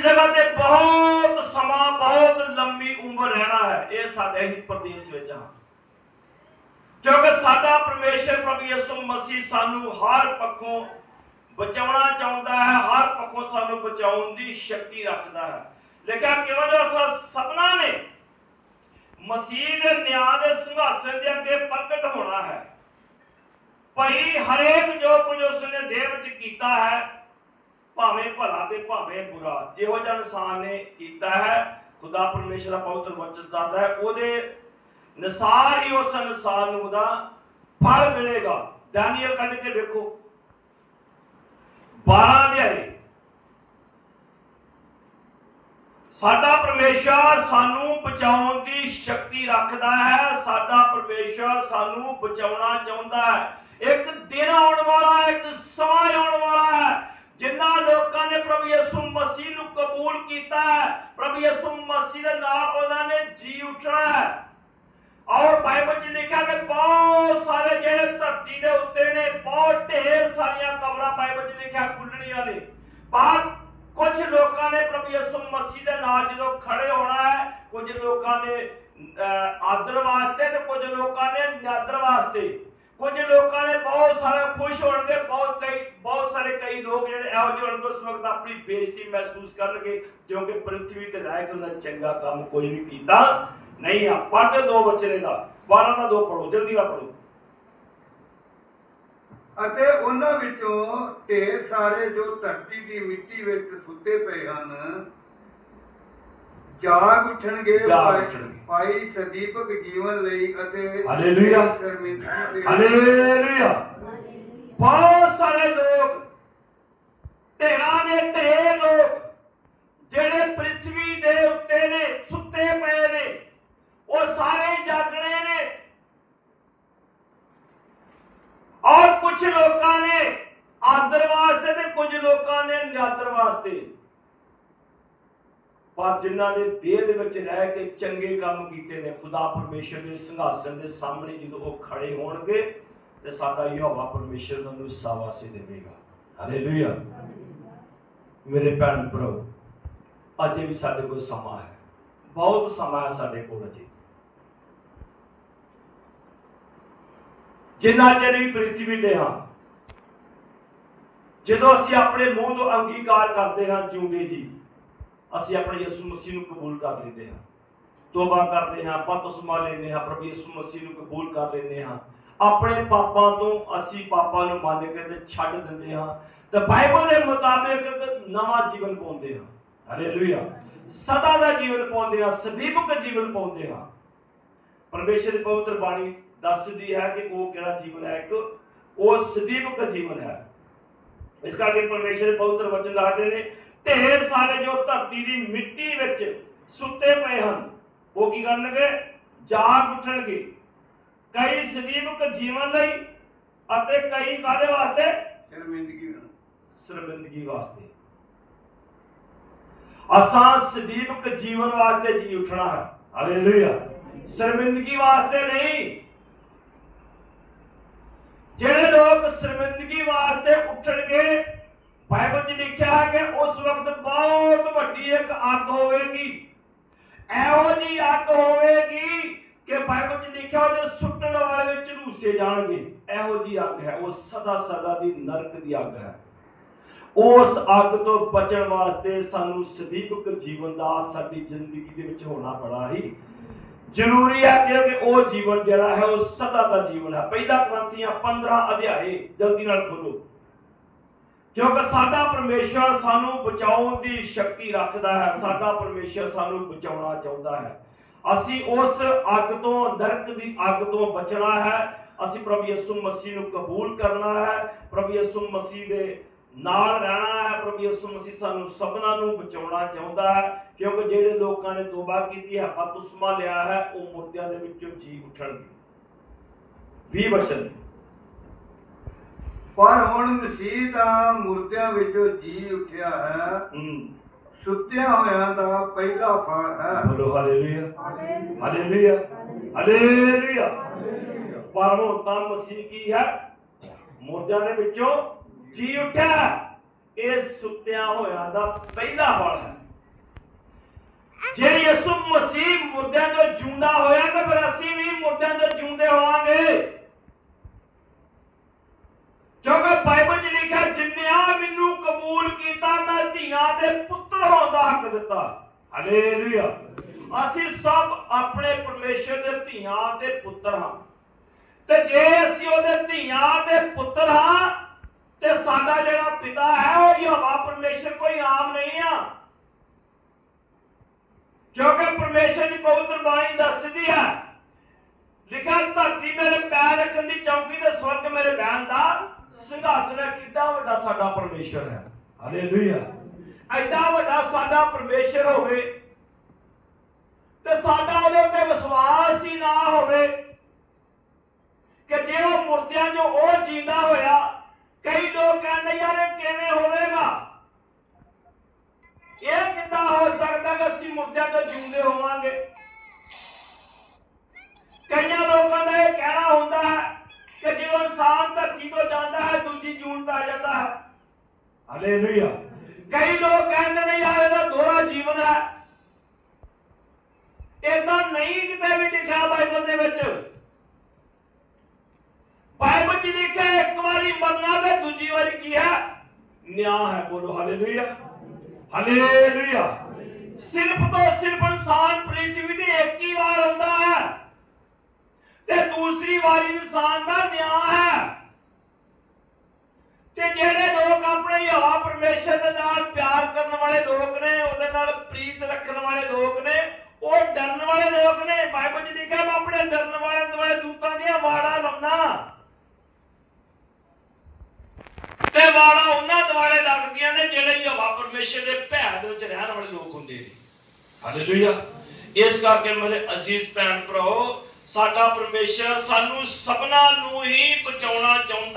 ਜਗ੍ਹਾ ਤੇ ਬਹੁਤ ਸਮਾਂ, ਬਹੁਤ ਲੰਮੀ ਉਮਰ ਰਹਿਣਾ ਹੈ, ਇਹ ਸਾਡੇ ਹੀ ਪ੍ਰਦੇਸ਼ ਵਿੱਚ ਹਾਂ ਕਿਉਂਕਿ ਸਾਡਾ ਪਰਮੇਸ਼ਰ ਪ੍ਰਭੂ ਯਿਸੂ ਮਸੀਹ ਸਾਨੂੰ ਹਰ ਪੱਖੋਂ ਬਚਾਉਣਾ ਚਾਹੁੰਦਾ ਹੈ, ਹਰ ਪੱਖੋਂ ਸਾਨੂੰ ਬਚਾਉਣ ਦੀ ਸ਼ਕਤੀ ਰੱਖਦਾ ਹੈ। ਲੇਕਿਨ ਕਿਉਂ ਜੋ ਅਸਾਂ ਸਭਨਾਂ ਨੇ? ਮਸੀਹ ਦੇ ਨਿਆਂ ਦੇ ਸਿੰਘਾਸਨ ਦੇ ਅੱਗੇ ਪ੍ਰਗਟ ਹੋਣਾ ਹੈ। ਭਈ ਹਰੇਕ ਜੋ ਕੁਝ ਉਸਨੇ ਦੇਹ ਵਿੱਚ ਕੀਤਾ ਹੈ ਭਾਵੇਂ ਭਲਾ ਤੇ ਭਾਵੇਂ ਬੁਰਾ ਜਿਹੋ ਜਿਹਾ ਇਨਸਾਨ ਨੇ ਕੀਤਾ ਹੈ ਖੁਦਾ ਪਰਮੇਸ਼ਰ ਦਾ ਪਵਿੱਤਰ ਵਚਨ ਦੱਸਦਾ ਹੈ ਉਹਦੇ ਨਿਸਾਰ ਹੀ ਉਸ ਇਨਸਾਨ ਨੂੰ ਉਹਦਾ ਫਲ ਮਿਲੇਗਾ। ਦਾਨੀਅਲ ਕੱਢ ਕੇ ਵੇਖੋ। 12 ਅਧਿਆਏ। ਸਾਡਾ ਪਰਮੇਸ਼ਰ ਸਾਨੂੰ ਬਚਾਉਣ ਦੀ ਸ਼ਕਤੀ ਰੱਖਦਾ ਹੈ ਸਾਡਾ ਪਰਮੇਸ਼ਰ ਸਾਨੂੰ ਬਚਾਉਣਾ ਚਾਹੁੰਦਾ ਹੈ। ਇੱਕ ਦਿਨ ਆਉਣ ਵਾਲਾ ਹੈ, ਇੱਕ ਸਮਾਂ ਆਉਣ ਵਾਲਾ ਹੈ। ਜਿਨ੍ਹਾਂ ਲੋਕਾਂ ਨੇ ਪ੍ਰਭੂ ਯਿਸੂ ਮਸੀਹ ਨੂੰ ਕਬੂਲ ਕੀਤਾ ਪ੍ਰਭੂ ਯਿਸੂ ਮਸੀਹ ਦੇ ਨਾਲ ਉਹਨਾਂ ਨੇ ਜੀ ਉੱਠਣਾ ਔਰ ਬਾਈਬਲ 'ਚ ਲਿਖਿਆ ਕਿ ਬਹੁਤ ਸਾਰੇ ਜਿਹੜੇ ਧਰਤੀ ਦੇ ਉੱਤੇ ਨੇ, ਬਹੁਤ ਢੇਰ ਸਾਰੀਆਂ ਕਬਰਾਂ ਬਾਈਬਲ 'ਚ ਲਿਖਿਆ ਖੁੱਲਣੀਆਂ ਨੇ। ਪਰ ਕੁਝ ਲੋਕਾਂ ਨੇ ਪ੍ਰਭੂ ਯਿਸੂ ਮਸੀਹ ਦੇ ਨਾਲ ਜਦੋਂ ਖੜੇ ਹੋਣਾ ਹੈ, ਕੁਝ ਲੋਕਾਂ ਨੇ ਆਦਰ ਵਾਸਤੇ ਤੇ ਕੁਝ ਲੋਕਾਂ ਨੇ ਨਿਆਦਰ ਵਾਸਤੇ ਕੁਝ ਲੋਕਾਂ ਨੇ ਬਹੁਤ ਸਾਰੇ ਖੁਸ਼ ਹੋਣਗੇ, ਬਹੁਤ ਕਈ, ਬਹੁਤ ਸਾਰੇ ਕਈ ਲੋਕ ਜਿਹੜੇ ਇਹੋ ਜਿਹੇ ਹੋਣਗੇ ਉਸ ਵਕਤ ਆਪਣੀ ਬੇਇੱਜ਼ਤੀ ਮਹਿਸੂਸ ਕਰਨਗੇ, ਕਿਉਂਕਿ ਪ੍ਰਿਥਵੀ ਤੇ ਰਹਿ ਉਹਨਾਂ ਚੰਗਾ ਕੰਮ ਕੋਈ ਵੀ ਕੀਤਾ ਨਹੀਂ ਆ। ਪੜ੍ਹਦੇ ਦੋ ਬੱਚੇ ਨੇ ਦਾ 12 ਦਾ ਦੋ ਪੜੋ ਜਲਦੀ ਨਾਲ ਪੜੋ ਅਤੇ ਉਹਨਾਂ ਵਿੱਚੋਂ ਢੇਰ ਸਾਰੇ ਜੋ ਧਰਤੀ ਦੀ ਮਿੱਟੀ ਵਿੱਚ ਸੁੱਤੇ ਪਏ ਹਨ ਜਾਗ ਉੱਠਣਗੇ ਜਾਗ ਭਾਈ- ਉੱਠਣਗੇ। ਭਾਈ ਸਦੀਪਕ ਜੀਵਨ ਲਈ ਅਤੇ ਹਾਲੇਲੂਇਆ। ਹਾਲੇਲੂਇਆ ਬਹੁਤ ਸਾਰੇ ਲੋਕ ਢੇਰਾਂ ਦੇ ਢੇਰ ਲੋਕ ਜਿਹੜੇ ਪ੍ਰਿਥਵੀ ਦੇ ਉੱਤੇ ਨੇ ਸੁੱਤੇ ਪਏ ਨੇ ਉਹ ਸਾਰੇ ਜਾਗਣੇ ਨੇ ਔਰ ਕੁਝ ਲੋਕਾਂ ਨੇ ਆਦਰ ਵਾਸਤੇ ਤੇ ਕੁਝ ਲੋਕਾਂ ਨੇ ਨਿਆਦਰ ਵਾਸਤੇ ਪਰ ਜਿਨ੍ਹਾਂ ਨੇ ਦੇਹ ਦੇ ਵਿੱਚ ਰਹਿ ਕੇ ਚੰਗੇ ਕੰਮ ਕੀਤੇ ਨੇ, ਖੁਦਾ ਪਰਮੇਸ਼ਰ ਦੇ ਸਿੰਘਾਸਨ ਦੇ ਸਾਹਮਣੇ ਜਦੋਂ ਉਹ ਖੜੇ ਹੋਣਗੇ ਤੇ ਸਾਡਾ ਯਹੋਵਾ ਪਰਮੇਸ਼ਰ ਉਹਨਾਂ ਨੂੰ ਸਾਵਾਸੀ ਦੇਵੇਗਾ। ਹਾਲੇਲੂਇਆ ਮੇਰੇ ਭੈਣ ਭਰਾ ਅਜੇ ਵੀ ਸਾਡੇ ਕੋਲ ਸਮਾਂ ਹੈ। ਬਹੁਤ ਸਮਾਂ ਹੈ ਸਾਡੇ ਕੋਲ ਅਜੇ। ਜਿੰਨਾ ਚਿਰ ਵੀ ਪ੍ਰਿਥਵੀ ਤੇ ਹਾਂ, ਜਦੋਂ ਅਸੀਂ ਆਪਣੇ ਮੂੰਹ ਤੋਂ ਅੰਗੀਕਾਰ ਕਰਦੇ ਹਾਂ ਜਿਉਂਦੇ ਜੀ ਅਸੀਂ ਆਪਣੇ ਯਿਸੂ ਮਸੀਹ ਨੂੰ ਕਬੂਲ ਕਰ ਲੈਂਦੇ ਹਾਂ। ਤੋਬਾ ਕਰਦੇ ਹਾਂ ਬਪਤਿਸਮਾ ਲੈਂਦੇ ਹਾਂ, ਪ੍ਰਭੂ ਯਿਸੂ ਮਸੀਹ ਨੂੰ ਕਬੂਲ ਕਰ ਲੈਂਦੇ ਹਾਂ। ਆਪਣੇ ਪਾਪਾਂ ਤੋਂ ਅਸੀਂ ਪਾਪਾਂ ਨੂੰ ਮੰਨ ਕੇ ਤੇ ਛੱਡ ਦਿੰਦੇ ਹਾਂ। ਤੇ ਬਾਈਬਲ ਦੇ ਮੁਤਾਬਿਕ ਨਵਾਂ ਜੀਵਨ ਪਾਉਂਦੇ ਹਾਂ। ਹਾਲੇਲੂਇਆ ਸਦਾ ਦਾ ਜੀਵਨ ਪਾਉਂਦੇ ਹਾਂ, ਸਦੀਪਕ ਜੀਵਨ ਪਾਉਂਦੇ ਹਾਂ। ਪਰਮੇਸ਼ਰ ਦੀ ਪਵਿੱਤਰ ਬਾਣੀ ਦੱਸਦੀ ਹੈ ਕਿ ਉਹ ਕਿਹੜਾ ਜੀਵਨ ਹੈ? ਇੱਕ ਉਹ ਸਦੀਪਕ ਜੀਵਨ ਹੈ। ਇਸ ਕਰਕੇ ਪਰਮੇਸ਼ਰ ਪਵਿੱਤਰ ਵਚਨ ਦੱਸਦੇ ਨੇ ਢੇਰ ਸਾਰੇ ਜੋ ਧਰਤੀ ਦੀ ਮਿੱਟੀ ਵਿੱਚ ਸੁੱਤੇ ਪਏ ਹਨ ਉਹ ਕੀ ਕਰਨਗੇ? ਜਾਗ ਉੱਠਣਗੇ। ਕਈ ਸਦੀਵਕ ਜੀਵਨ ਲਈ ਅਤੇ ਕਈ ਕਾਦੇ ਵਾਸਤੇ? ਸ਼ਰਮਿੰਦਗੀ ਸ਼ਰਮਿੰਦਗੀ ਵਾਸਤੇ। ਅਸਾਂ ਸਦੀਵਕ ਜੀਵਨ ਵਾਸਤੇ ਜੀ ਉੱਠਣਾ ਹੈ। ਹਾਲੇਲੂਇਆ। ਸ਼ਰਮਿੰਦਗੀ ਵਾਸਤੇ ਨਹੀਂ। ਜਿਹੜੇ ਲੋਕ ਸ਼ਰਮਿੰਦਗੀ ਵਾਸਤੇ ਉੱਠਣਗੇ ਬਾਈਬਲ 'ਚ ਲਿਖਿਆ ਹੈ ਕਿ ਉਸ ਵਕਤ ਬਹੁਤ ਵੱਡੀ ਇੱਕ ਅੱਗ ਹੋਵੇਗੀ। ਇਹੋ ਜੀ ਅੱਗ ਹੋਵੇਗੀ ਕਿ ਬਾਈਬਲ 'ਚ ਲਿਖਿਆ ਉਹਦੇ ਸੁੱਟਣ ਵਾਲੇ ਵਿੱਚ ਝੂਸੇ ਜਾਣਗੇ। ਇਹੋ ਜੀ ਅੱਗ ਹੈ, ਉਹ ਸਦਾ ਸਦਾ ਦੀ ਨਰਕ ਦੀ ਅੱਗ ਹੈ। ਉਸ ਅੱਗ ਤੋਂ ਬਚਣ ਵਾਸਤੇ ਸਾਨੂੰ ਸਦੀਪਕ ਜੀਵਨ ਦਾ ਸਾਡੀ ਜ਼ਿੰਦਗੀ ਦੇ ਵਿੱਚ ਹੋਣਾ ਬੜਾ ਹੀ ਜ਼ਰੂਰੀ ਹੈ ਕਿ ਉਹ ਜੀਵਨ ਜਿਹੜਾ ਹੈ, ਉਹ ਸਦਾ ਦਾ ਜੀਵਨ ਹੈ। ਪਹਿਲਾ ਗ੍ਰੰਥੀਆਂ 15 ਅਧਿਆਏ, ਜਲਦੀ ਨਾਲ ਖੋਲੋ। ਕਿਉਂਕਿ ਸਾਡਾ ਪਰਮੇਸ਼ਰ ਸਾਨੂੰ ਬਚਾਉਣ ਦੀ ਸ਼ਕਤੀ ਰੱਖਦਾ ਹੈ, ਸਾਡਾ ਪਰਮੇਸ਼ਰ ਸਾਨੂੰ ਬਚਾਉਣਾ ਚਾਹੁੰਦਾ ਹੈ। ਅਸੀਂ ਉਸ ਅੱਗ ਤੋਂ, ਨਰਕ ਦੀ ਅੱਗ ਤੋਂ ਬਚਣਾ ਹੈ। ਅਸੀਂ ਪ੍ਰਭੂ ਯਿਸੂ ਮਸੀਹ ਨੂੰ ਕਬੂਲ ਕਰਨਾ ਹੈ। ਪ੍ਰਭੂ ਯਿਸੂ ਮਸੀਹ ਦੇ ਨਾਲ ਰਹਿਣਾ ਹੈ। ਪ੍ਰਭੂ ਯਿਸੂ ਮਸੀਹ ਸਾਨੂੰ ਸਭਨਾਂ ਨੂੰ ਬਚਾਉਣਾ ਚਾਹੁੰਦਾ ਹੈ। ਕਿਉਂਕਿ ਜਿਹੜੇ ਲੋਕਾਂ ਨੇ ਤੋਬਾ ਕੀਤੀ ਹੈ ਬਪਤਿਸਮਾ ਲਿਆ ਹੈ, ਉਹ ਮੁਰਦਿਆਂ ਦੇ ਵਿੱਚੋਂ ਜੀ ਉੱਠਣਗੇ। 20 ਵਚਨ ਪਰ ਹੁਣ ਮਸੀਹ ਦਾ ਮੁਰਦਿਆਂ ਵਿੱਚੋਂ ਜੀ ਉੱਠਿਆ ਹੈ। ਸੁੱਤਿਆਂ ਹੋਇਆਂ ਦਾ ਪਹਿਲਾ ਫਲ ਹੈ। ਬੋਲੋ ਹਾਲੇਲੂਇਆ। ਹਾਲੇਲੂਇਆ। ਹਾਲੇਲੂਇਆ। ਪਰ ਹੁਣ ਤਾਂ ਮਸੀਹ ਕੀ ਹੈ? ਮੁਰਦਿਆਂ ਦੇ ਵਿੱਚੋਂ ਜੀ ਉੱਠਿਆ ਇਹ ਸੁੱਤਿਆਂ ਹੋਇਆਂ ਦਾ ਪਹਿਲਾ ਫਲ ਹੈ। ਜੇ ਯਿਸੂ ਮਸੀਹ ਮੁਰਦਿਆਂ ਤੋਂ ਜਿਉਂਦਾ ਹੋਇਆ ਤਾਂ ਫਿਰ ਅਸੀਂ ਵੀ ਮੁਰਦਿਆਂ ਤੋਂ ਜਿਉਂਦੇ ਹੋਵਾਂਗੇ ਕਿਉਂਕਿ ਬਾਈਬਲ 'ਚ ਲਿਖਿਆ ਜਿੰਨਿਆਂ ਮੈਨੂੰ ਕਬੂਲ ਕੀਤਾ ਮੈਂ ਧੀਆਂ ਦੇ ਪੁੱਤਰ ਹੋਣ ਦਾ ਹੱਕ ਦਿੱਤਾ। ਹਾਲੇਲੂਇਆ ਅਸੀਂ ਸਭ ਆਪਣੇ ਪਰਮੇਸ਼ਰ ਦੇ ਧੀਆਂ ਦੇ ਪੁੱਤਰ ਹਾਂ। ਤੇ ਜੇ ਅਸੀਂ ਉਹਦੇ ਧੀਆਂ ਦੇ ਪੁੱਤਰ ਹਾਂ, ਤੇ ਸਾਡਾ ਜਿਹੜਾ ਪਿਤਾ ਹੈ ਉਹ ਯਹੋਵਾ ਪਰਮੇਸ਼ਰ ਕੋਈ ਆਮ ਨਹੀਂ ਆ। ਕਿਉਂਕਿ ਪਰਮੇਸ਼ਰ ਦੀ ਪਵਿੱਤਰ ਬਾਣੀ ਦੱਸਦੀ ਹੈ, ਲਿਖਿਆ, ਧਰਤੀ ਮੇਰੇ ਪੈਰ ਰੱਖਣ ਦੀ ਚੌਕੀ ਤੇ ਸਵਰਗ ਮੇਰੇ ਬਹਿਣ ਦਾ ਸਿੰਘਾਸਨ ਹੈ ਕਿੰਨਾ ਵੱਡਾ ਸਾਡਾ ਪਰਮੇਸ਼ਰ ਹੈ। ਹਾਲੇਲੂਇਆ ਐਡਾ ਵੱਡਾ ਸਾਡਾ ਪਰਮੇਸ਼ਰ ਹੋਵੇ ਤੇ ਸਾਡਾ ਉਹਦੇ ਉੱਤੇ ਵਿਸ਼ਵਾਸ ਹੀ ਨਾ ਹੋਵੇ ਕਿ ਜੇ ਉਹ ਮੁਰਦਿਆਂ 'ਚੋਂ ਉਹ ਜਿੰਦਾ ਹੋਇਆ, ਕਈ ਲੋਕ ਕਹਿੰਦੇ ਯਾਰ ਇਹ ਕਿਵੇਂ ਹੋਵੇਗਾ? ਇਹ ਕਿੱਦਾਂ ਹੋ ਸਕਦਾ ਕਿ ਅਸੀਂ ਮੁਰਦਿਆਂ ਤੋਂ ਜਿਉਂਦੇ ਹੋਵਾਂਗੇ? ਕਈਆਂ ਲੋਕਾਂ ਦਾ ਇਹ ਕਹਿਣਾ ਹੁੰਦਾ ਹੈ ਕਿ ਜਦੋਂ ਇਨਸਾਨ ਧਰਤੀ ਤੋਂ ਜਾਂਦਾ ਹੈ, ਦੂਜੀ ਜੂਨ ਪੈ ਜਾਂਦਾ ਹੈ। ਹਾਲੇਲੂਇਆ ਕਈ ਲੋਕ ਕਹਿੰਦੇ ਨੇ ਯਾਰ ਇਹਦਾ ਦੋਹਰਾ ਜੀਵਨ ਹੈ। ਇਦਾਂ ਨਹੀਂ ਕਿਤੇ ਵੀ ਲਿਖਿਆ ਬਾਈਬਲ ਦੇ ਵਿੱਚ। ਬਾਈਬਲ 'ਚ ਲਿਖਿਆ ਇੱਕ ਵਾਰੀ ਮਰਨਾ ਤੇ ਦੂਜੀ ਵਾਰੀ ਕੀ ਹੈ? ਨਿਆਂ ਹੈ, ਬੋਲੋ ਹਾਲੇਲੂਇਆ ਹਾਲੇਲੂਇਆ ਸਿਰਫ ਤੋਂ ਸਿਰਫ ਇਨਸਾਨ ਪ੍ਰਿਥਵੀ ਤੇ ਇੱਕ ਹੀ ਵਾਰ ਹੁੰਦਾ ਹੈ। ਤੇ ਦੂਸਰੀ ਵਾਰੀ ਇਨਸਾਨ ਦਾ ਨਿਆਂ ਹੈ। ਤੇ ਜਿਹੜੇ ਲੋਕ ਆਪਣੇ ਹਵਾ ਪ੍ਰੀਤ ਰੱਖਣ ਵਾਲੇ ਲੋਕ ਨੇ, ਉਹ ਡਰਨ ਵਾਲੇ ਲੋਕ ਨੇ। ਬਾਈਬਲ 'ਚ ਲਿਖਿਆ, ਮੈਂ ਆਪਣੇ ਡਰਨ ਵਾਲੇ ਦੁਆਲੇ ਦੂਤਾਂ ਦੀਆਂ ਵਾੜਾਂ ਲਾਉਣਾ ਤੇ ਵਾੜਾਂ ਉਹਨਾਂ ਦੁਆਲੇ ਲੱਗਦੀਆਂ ਨੇ ਜਿਹੜੇ ਹਵਾ ਪਰਮੇਸ਼ਰ ਦੇ ਭੈ ਦੇ ਵਿੱਚ ਰਹਿਣ ਵਾਲੇ ਲੋਕ ਹੁੰਦੇ ਨੇ। ਹਾਲੇਲੂਇਆ ਇਸ ਕਰਕੇ ਮੇਰੇ ਅਜ਼ੀਜ਼ ਭੈਣ ਭਰਾਓ, ਸਾਡਾ ਪਰਮੇਸ਼ਰ ਸਾਨੂੰ ਸਭਨਾਂ ਨੂੰ ਹੀ ਬਚਾਉਣਾ ਚਾਹੁੰਦਾ